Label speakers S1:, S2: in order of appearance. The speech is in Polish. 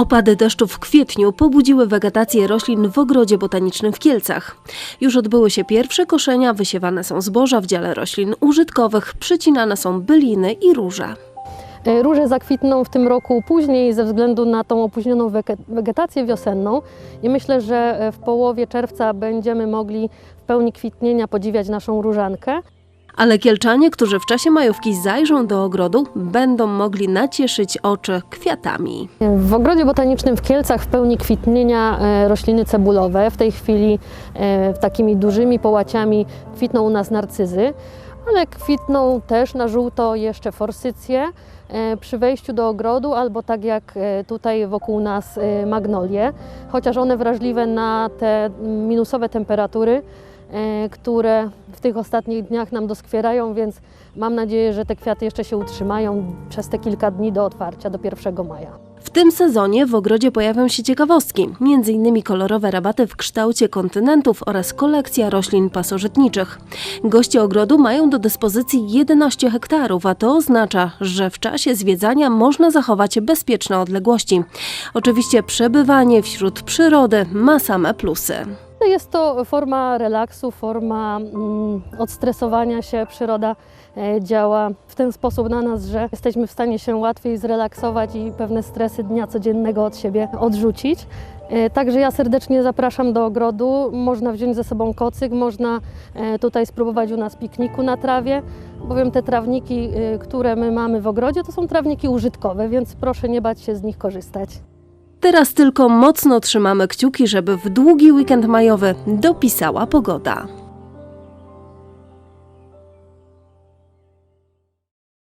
S1: Opady deszczu w kwietniu pobudziły wegetację roślin w ogrodzie botanicznym w Kielcach. Już odbyły się pierwsze koszenia, wysiewane są zboża w dziale roślin użytkowych, przycinane są byliny i róże.
S2: E, Róże zakwitną w tym roku później ze względu na tą opóźnioną wege- wegetację wiosenną i myślę, że e, w połowie czerwca będziemy mogli w pełni kwitnienia podziwiać naszą różankę.
S1: Ale kielczanie, którzy w czasie majówki zajrzą do ogrodu, będą mogli nacieszyć oczy kwiatami.
S2: W ogrodzie botanicznym w Kielcach w pełni kwitnienia e, rośliny cebulowe. W tej chwili e, takimi dużymi połaciami kwitną u nas narcyzy, ale kwitną też na żółto jeszcze forsycje e, przy wejściu do ogrodu albo tak jak tutaj wokół nas magnolie, chociaż one wrażliwe na te minusowe temperatury, które w tych ostatnich dniach nam doskwierają, więc mam nadzieję, że te kwiaty jeszcze się utrzymają przez te kilka dni do otwarcia, do 1 maja.
S1: W tym sezonie w ogrodzie pojawią się ciekawostki, m.in. kolorowe rabaty w kształcie kontynentów oraz kolekcja roślin pasożytniczych. Goście ogrodu mają do dyspozycji 11 hektarów, a to oznacza, że w czasie zwiedzania można zachować bezpieczne odległości. Oczywiście przebywanie wśród przyrody ma same plusy.
S2: No Jest to forma relaksu, forma mm, odstresowania się. Przyroda e, działa w ten sposób na nas, że jesteśmy w stanie się łatwiej zrelaksować i pewne stresy dnia codziennego od siebie odrzucić. E, Także ja serdecznie zapraszam do ogrodu. Można wziąć ze sobą kocyk, można e, tutaj spróbować u nas pikniku na trawie, bowiem te trawniki, które my mamy w ogrodzie, to są trawniki użytkowe, więc proszę nie bać się z nich korzystać.
S1: Teraz tylko mocno trzymamy kciuki, żeby w długi weekend majowy dopisała pogoda.